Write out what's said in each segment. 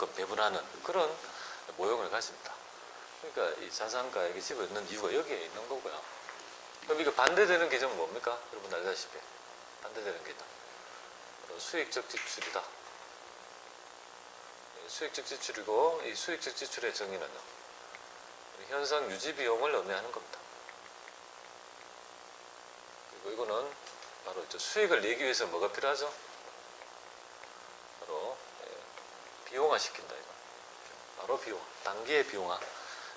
그만큼 배분하는 그런 모형을 가집니다. 그러니까 이 자산가액이 집어넣는 이유가 여기에 있는 거고요. 그럼 이거 반대되는 계정은 뭡니까? 여러분 알다시피 반대되는 계정 바로 수익적 지출이다. 예, 수익적 지출이고 이 수익적 지출의 정의는요. 현상 유지 비용을 의미하는 겁니다. 그리고 이거는 바로 수익을 내기 위해서 뭐가 필요하죠? 바로 예, 비용화 시킨다 이거. 바로 비용. 단기의 비용화.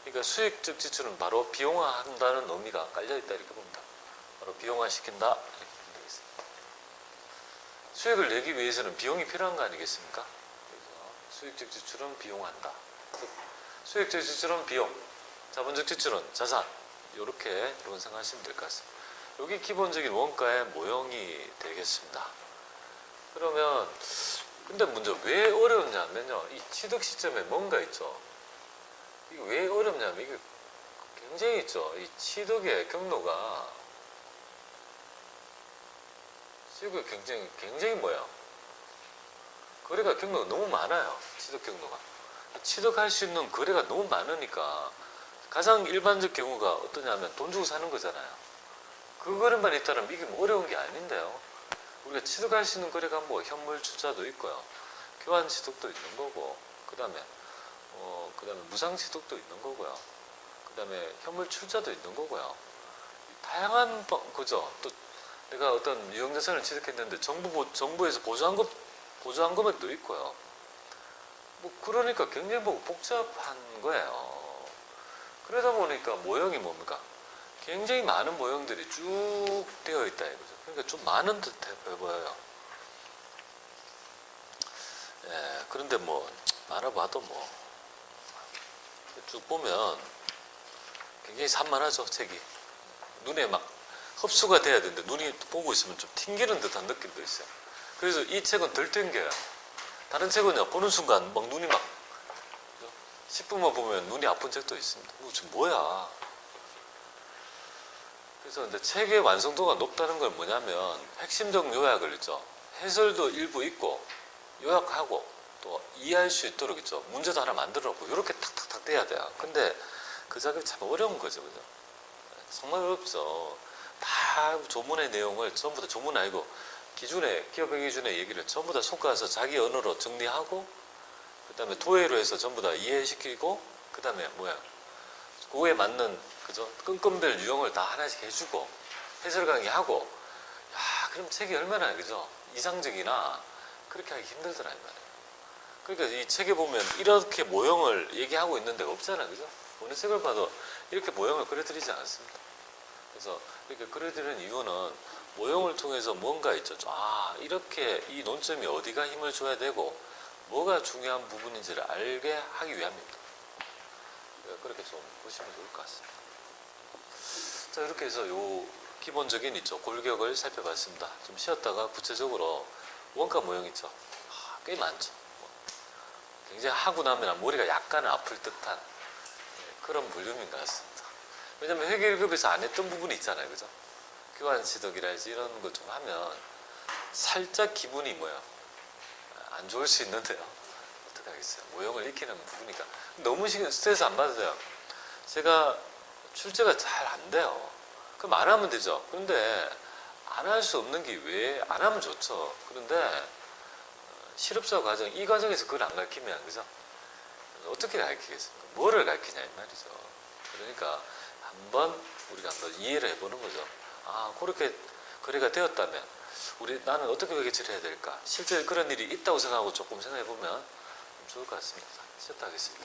그러니까 수익적 지출은 바로 비용화한다는 의미가 깔려 있다 이렇게 봅니다. 바로 비용화 시킨다 이렇게 되겠습니다. 수익을 내기 위해서는 비용이 필요한 거 아니겠습니까? 수익적 지출은 비용한다. 수익적 지출은 비용, 자본적 지출은 자산. 이렇게 여러분 생각하시면 될 것 같습니다. 여기 기본적인 원가의 모형이 되겠습니다. 그러면 근데 먼저 왜 어려웠냐면요. 이 취득 시점에 뭔가 있죠. 이게 왜 어렵냐면 이게 굉장히 있죠. 이 취득의 경로가 취득의 굉장히 굉장히 뭐야? 거래가 경로가 너무 많아요. 취득 경로가. 취득할 수 있는 거래가 너무 많으니까 가장 일반적 경우가 어떠냐면 돈 주고 사는 거잖아요. 그 거래만 있다면 이게 뭐 어려운 게 아닌데요. 우리가 취득할 수 있는 거래가 뭐 현물 출자도 있고요. 교환 취득도 있는 거고, 그 다음에, 어, 그 다음에 무상 취득도 있는 거고요. 그 다음에 현물 출자도 있는 거고요. 다양한, 방- 그죠? 또 내가 어떤 유형자산을 취득했는데 정부, 보- 정부에서 보조한 것, 보조한 금액도 있고요. 뭐, 그러니까 굉장히 뭐 복잡한 거예요. 그러다 보니까 모형이 뭡니까? 굉장히 많은 모형들이 쭉 되어 있다 이거죠. 그러니까 좀 많은 듯해 보여요. 예, 그런데 뭐 많아봐도 뭐 쭉 보면 굉장히 산만하죠 책이. 눈에 막 흡수가 돼야 되는데 눈이 보고 있으면 좀 튕기는 듯한 느낌도 있어요. 그래서 이 책은 덜 튕겨요. 다른 책은요 보는 순간 막 눈이 막 10분만 보면 눈이 아픈 책도 있습니다. 이거 지금 뭐야? 그래서 근데 책의 완성도가 높다는 건 뭐냐면 핵심적 요약을 있죠. 해설도 일부 있고 요약하고 또 이해할 수 있도록 있죠. 문제도 하나 만들어 놓고 이렇게 탁탁탁 돼야 돼요. 근데 그 작업이 참 어려운 거죠. 그죠? 정말 어렵죠. 다 조문의 내용을 전부 다 조문 아니고 기준의 기업의 기준의 얘기를 전부 다 속아서 자기 언어로 정리하고 그다음에 도해로 해서 전부 다 이해시키고 그다음에 뭐야 그거에 맞는 그죠 끈끈별 유형을 다 하나씩 해주고 해설 강의하고 야 그럼 책이 얼마나 그죠 이상적이나 그렇게 하기 힘들더라 이 말이에요. 그러니까 이 책에 보면 이렇게 모형을 얘기하고 있는 데가 없잖아 그죠 어느 책을 봐도 이렇게 모형을 그려드리지 않습니다. 그래서 이렇게 그려드리는 이유는 모형을 통해서 뭔가 있죠. 아 이렇게 이 논점이 어디가 힘을 줘야 되고 뭐가 중요한 부분인지를 알게 하기 위함입니다. 그렇게 좀 보시면 좋을 것 같습니다. 자 이렇게 해서 요 기본적인 있죠 골격을 살펴봤습니다. 좀 쉬었다가 구체적으로 원가 모형 있죠. 아, 꽤 많죠. 뭐 굉장히 하고 나면 머리가 약간 아플 듯한 예, 그런 볼륨인 것 같습니다. 왜냐면 회계일급에서 안 했던 부분이 있잖아요, 그죠? 교환 취득이라든지 이런 거좀 하면 살짝 기분이 뭐야 안 좋을 수 있는데요. 어떻게 하겠어요? 모형을 익히는 부분이니까 너무 스트레스 안 돼요. 제가 출제가 잘 안 돼요. 그럼 안 하면 되죠. 그런데 안 할 수 없는 게 왜 안 하면 좋죠. 그런데 어, 실업자 과정 이 과정에서 그걸 안 가르치면 그죠? 어떻게 가르치겠습니까? 뭐를 가르치냐 이 말이죠. 그러니까 한번 우리가 한번 이해를 해보는 거죠. 아 그렇게 거래가 되었다면 우리 나는 어떻게 회계처리 해야 될까? 실제 그런 일이 있다고 생각하고 조금 생각해 보면 좋을 것 같습니다. 쉬었다 하겠습니다.